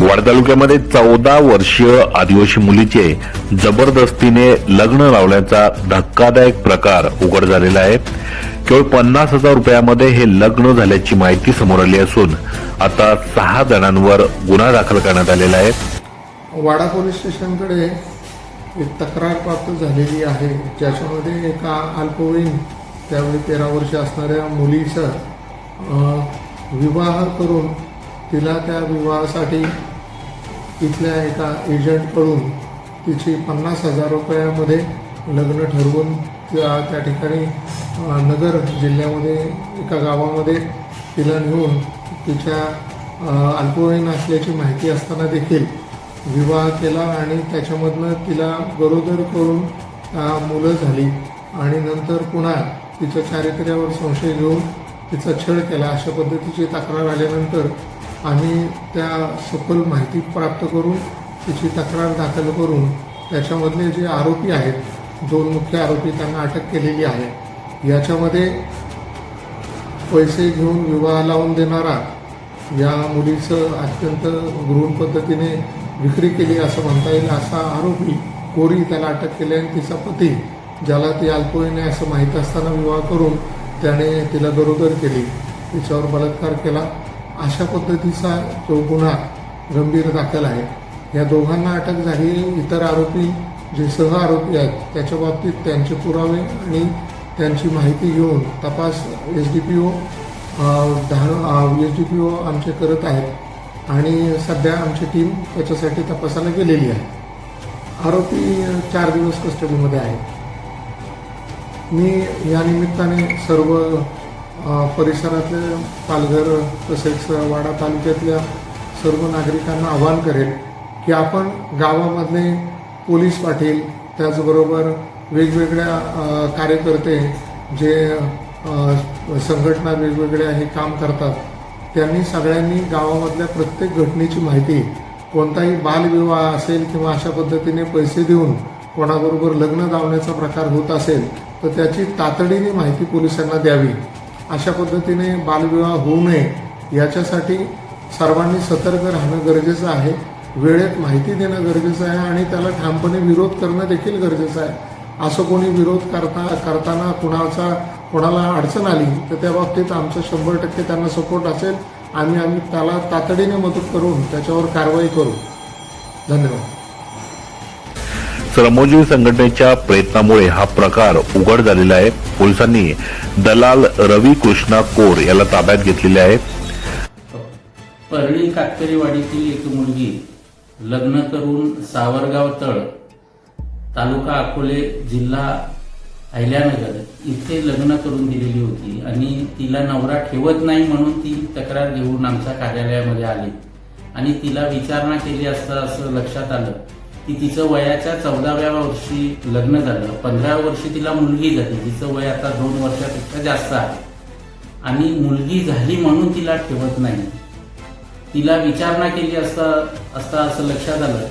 वाड तालुक्यामध्ये चौदा वर्षीय आदिवासी मुलीचे जबरदस्तीने लग्न लावण्याचा धक्कादायक प्रकार उघड झालेला आहे. केवळ पन्नास हजार रुपयामध्ये हे लग्न झाल्याची माहिती समोर आली असून आता सहा जणांवर गुन्हा दाखल करण्यात आलेला आहे. वाडा पोलीस स्टेशनकडे एक तक्रार प्राप्त झालेली आहे. ज्याच्यामध्ये एका अल्पवयीन त्यावेळी तेरा वर्ष असणाऱ्या मुलीचा विवाह करून तिला त्या विवाहासाठी इथल्या एका एजंटकडून तिची पन्नास हजार रुपयामध्ये लग्न ठरवून त्या त्या ठिकाणी नगर जिल्ह्यामध्ये एका गावामध्ये तिला नेऊन तिच्या अल्पवयीन असल्याची माहिती असताना देखील विवाह केला आणि त्याच्यामधनं तिला गरोदर करून मुलं झाली आणि नंतर पुन्हा तिच्या चारित्र्यावर संशय घेऊन तिचा छळ केला. अशा पद्धतीची तक्रार आल्यानंतर आम्ही त्या सखोल माहिती प्राप्त करून तिची तक्रार दाखल करून त्याच्यामधले जे आरोपी आहेत दोन मुख्य आरोपी त्यांना अटक केलेली आहे. याच्यामध्ये पैसे घेऊन विवाह लावून देणारा या मुलीचं अत्यंत गृहण पद्धतीने विक्री केली असं म्हणता येईल असा आरोपी कोरी त्याला अटक केली आणि तिचा पती ज्याला ती अल्पवयीन आहे असं माहीत असताना विवाह करून त्याने तिला गरोदर केली. तिच्यावर बलात्कार केला. अशा पद्धतीचा तो गुन्हा गंभीर दाखल आहे या दोघांना अटक झाली. इतर आरोपी जे सह आरोपी आहेत त्याच्या बाबतीत त्यांचे पुरावे आणि त्यांची माहिती घेऊन तपास S D P O Dahanu S D P O आमचे करत आहेत आणि सध्या आमची टीम त्याच्यासाठी तपासाला गेलेली आहे. आरोपी चार दिवस कस्टडीमध्ये आहे मी या निमित्ताने सर्व परिसरातले पालघर तसेच वाडा तालुक्यातल्या सर्व नागरिकांना आवाहन करेल की आपण गावामधले पोलीस पाटील त्याचबरोबर वेगवेगळ्या कार्यकर्ते जे संघटना वेगवेगळ्या हे काम करतात त्यांनी सगळ्यांनी गावामधल्या प्रत्येक घटनेची माहिती कोणताही बालविवाह असेल किंवा अशा पद्धतीने पैसे देऊन कोणाबरोबर लग्न लावण्याचा प्रकार होत असेल तर त्याची तातडीने माहिती पोलिसांना द्यावी. अशा पद्धतीने बालविवाह होऊ नये याच्यासाठी सर्वांनी सतर्क राहणं गरजेचं आहे वेळेत माहिती देणं गरजेचं आहे आणि त्याला ठामपणे विरोध करणं देखील गरजेचं आहे. असं कोणी विरोध करता करताना कुणाचा कोणाला अडचण आली तर त्या बाबतीत आमचं शंभर टक्के त्यांना सपोर्ट असेल. आम्ही आम्ही त्याला तातडीने मदत करून त्याच्यावर कारवाई करू. धन्यवाद. श्रमोजीवी संघटनेच्या प्रयत्नामुळे हा प्रकार उघड झालेला आहे. पोलिसांनी दलाल रवी कृष्णा कोर याला ताब्यात घेतलेले आहे. परळी कातकरीवाडीतील एक मुलगी लग्न करून सावरगाव तळ तालुका अकोले जिल्हा अहिल्यानगर इथे लग्न करून दिलेली होती आणि तिला नवरा ठेवत नाही म्हणून ती तक्रार घेऊन आमच्या कार्यालयामध्ये आली. आणि तिला विचारणा केली असता असं लक्षात आलं. की तिचं वयाच्या चौदाव्या वर्षी लग्न झालं. पंधराव्या वर्षी तिला मुलगी झाली. तिचं वय आता दोन वर्षापेक्षा जास्त आहे. आणि मुलगी झाली म्हणून तिला ठेवत नाही. तिला विचारणा केली असता असता असं लक्षात आलं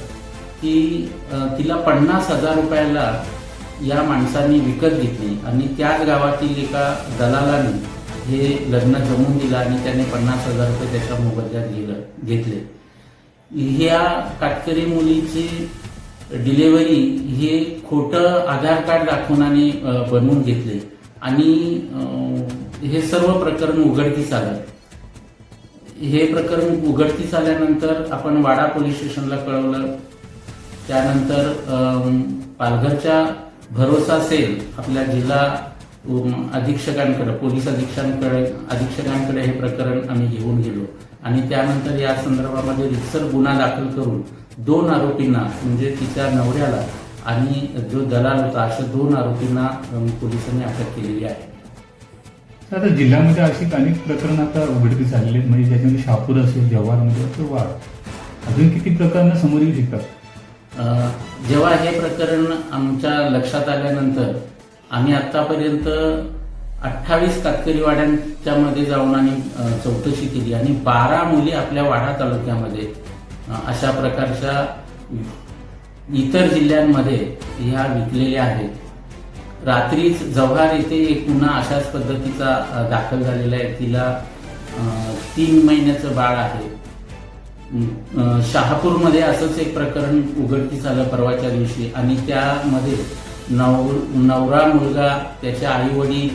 की तिला पन्नास हजार रुपयाला या माणसांनी विकत घेतली आणि त्याच गावातील एका दलालाने हे लग्न जमून दिलं आणि त्याने पन्नास हजार रुपये त्याच्या मोबदल्यात गेलं घेतले. ह्या काटकरी मुलीची डिलेवरी हे खोटं आधार कार्ड दाखवून आणि बनवून घेतले. आणि हे सर्व प्रकरण उघडकीस आलं. हे प्रकरण उघडकीस आल्यानंतर आपण वाडा पोलीस स्टेशनला कळवलं. त्यानंतर पालघरच्या भरोसा सेल आपल्या जिल्हा अधीक्षकांकडे पोलीस अधीक्षकांकडे अधीक्षकांकडे हे प्रकरण आम्ही घेऊन गेलो. आणि त्यानंतर या संदर्भामध्ये रितसर गुन्हा दाखल करून दोन आरोपींना म्हणजे तिच्या नवऱ्याला आणि जो दलाल होता अशा दोन आरोपींना पोलिसांनी अटक केलेली आहे. आता जिल्ह्यामध्ये अशी अनेक प्रकरण आता उघडकीस झालेली आहेत. म्हणजे ज्याच्यामध्ये शहापूर असेल जव्हारमध्ये तर वाढ अजून किती प्रकरणं समोर येऊ शकतात जेव्हा हे प्रकरण आमच्या लक्षात आल्यानंतर आम्ही आतापर्यंत अठ्ठावीस कातकरी वाड्यांच्या मध्ये जाऊन आणि चौकशी केली आणि बारा मुली आपल्या वाडा तालुक्यामध्ये अशा प्रकारच्या इतर जिल्ह्यांमध्ये ह्या विकलेल्या आहेत. रात्रीच जव्हार येथे एक पुन्हा अशाच पद्धतीचा दाखल झालेला आहे. तिला तीन महिन्याचं बाळ आहे. शहापूरमध्ये असंच एक प्रकरण उघडकीस आलं परवाच्या दिवशी आणि त्यामध्ये नव नवरा मुलगा त्याच्या आई वडील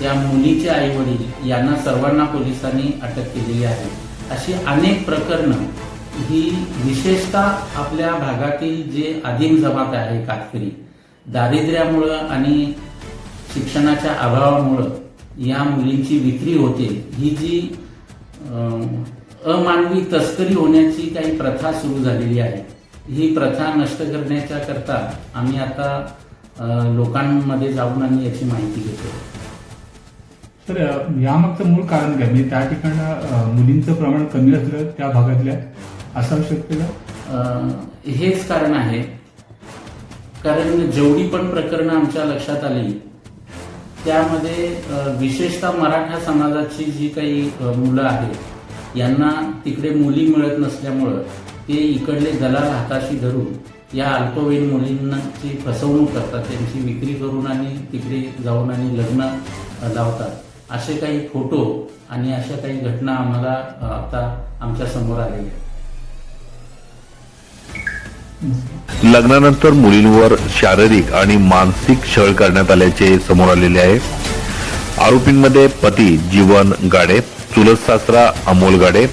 त्या मुलीचे आई वडील यांना सर्वांना पोलिसांनी अटक केलेली आहे. अशी अनेक प्रकरणं ही विशेषतः आपल्या भागातील जे आदिम जमात आहे कातकरी दारिद्र्यामुळं आणि शिक्षणाच्या अभावामुळं या मुलींची विक्री होते ही जी अमानवी तस्करी होण्याची काही प्रथा सुरू झालेली आहे ही प्रथा नष्ट करण्याच्या करता आम्ही आता लोकांमध्ये जाऊन आणि याची माहिती घेतो. तर यामागचं मूळ कारण काय? म्हणजे त्या ठिकाणी मुलींचं प्रमाण कमी असलं त्या भागातल्या असं असू शकतं का? हेच कारण आहे. कारण जेवढी पण प्रकरणं आमच्या लक्षात आली त्यामध्ये विशेषतः मराठा समाजाची जी काही मुलं आहेत यांना तिकडे मुली मिळत नसल्यामुळं ते इकडले दलाल हाताशी धरून या अल्पवयीन मुलींची फसवणूक करतात त्यांची विक्री करून आणि तिकडे जाऊन आणि लग्न लावतात. असे काही फोटो आणि अशा काही घटना आम्हाला आता आमच्यासमोर आलेल्या लग्नानंतर मुलींवर शारीरिक आणि मानसिक छळ करण्यात आल्याचे समोर आलेले आहे. आरोपींमध्ये पती जीवन गाडे चुलत सासरा अमोल गाडे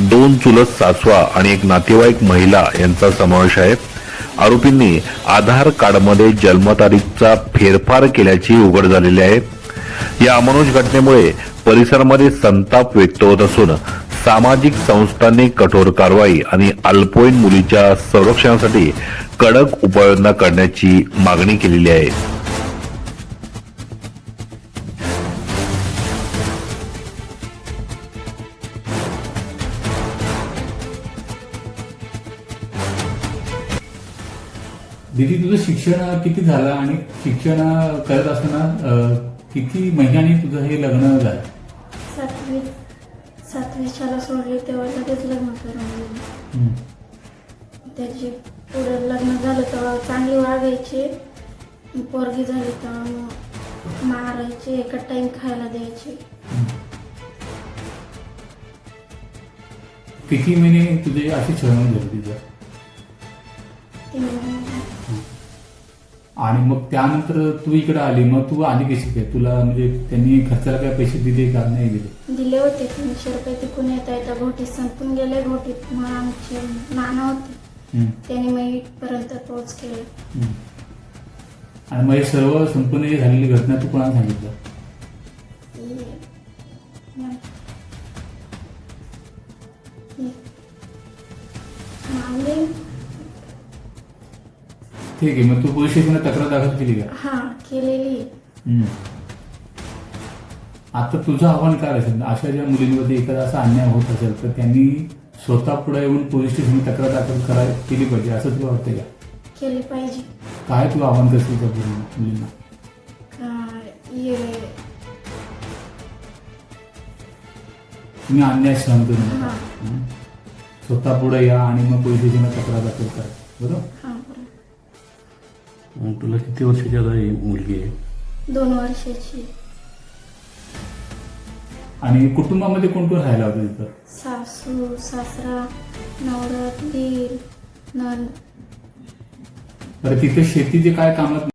दोन चुलत सासवा आणि एक नातेवाईक महिला यांचा समावेश आहे. आरोपींनी आधार कार्डमध्ये जन्मतारीखचा फेरफार केल्याची उघड झालेली आहे. या अमनुष घटनेमुळे परिसरामध्ये संताप व्यक्त होत असून सामाजिक संस्थांनी कठोर कारवाई आणि अल्पवयीन मुलीच्या संरक्षणासाठी कडक उपाययोजना करण्याची मागणी केलेली आहे. दिदी तुझं शिक्षण किती झालं आणि शिक्षण करत असताना किती महिन्यांनी तुझं हे लग्न झालं? सातवी सातवी शाळा सोडली तेव्हा लगेच लग्न करून दिलं हम्म. त्याची पुढे लग्न झालं तेव्हा चांगली वागायची. पोरगी झाली तेव्हा मग मारायची एका टाइम खायला द्यायची. किती महिने तुझे अशी छळवण झाली तिचं तीन महिने. आणि मग त्यानंतर तू इकडे आली मग तू आली कशी काय? तुला म्हणजे त्यांनी खर्चाला काय पैसे दिले का? नाही दिले? दिले होते तीनशे रुपये तिकून येता येता घोटीत संपून गेले. घोटीत मग आमचे नाना होते. हम्म. त्यांनी मग इथपर्यंत पोच केले. हम्म. आणि मग हे सर्व संपूर्ण हे झालेली घटना तू कोणाला सांगितलं? ठीक आहे मग तू पोलीस स्टेशनला तक्रार दाखल केली का? हा केलेली. हम्म. आता तुझं आव्हान काय असेल? अशा ज्या मुलींमध्ये एखादा असा अन्याय होत असेल तर त्यांनी स्वतः पुढे येऊन पोलीस स्टेशन तक्रार दाखल कराय केली पाहिजे असं तुला वाटतंय का? केली पाहिजे. काय तुला आव्हान करशील त्या मुलींना- मुलींना? का ये. तुम्ही अन्याय सहन करू नका. हा. हं? स्वतः पुढे या आणि मग पोलीस स्टेशनला तक्रार दाखल करा. बरोबर? हा. बरोबर मग तुला किती वर्षाची आता ही मुलगी आहे? दोन वर्षाची. आणि कुटुंबामध्ये कोण कोण राहायला होतं तिथं? सासू सासरा नवरा दीर नन बरं तिथे शेतीचे काय कामात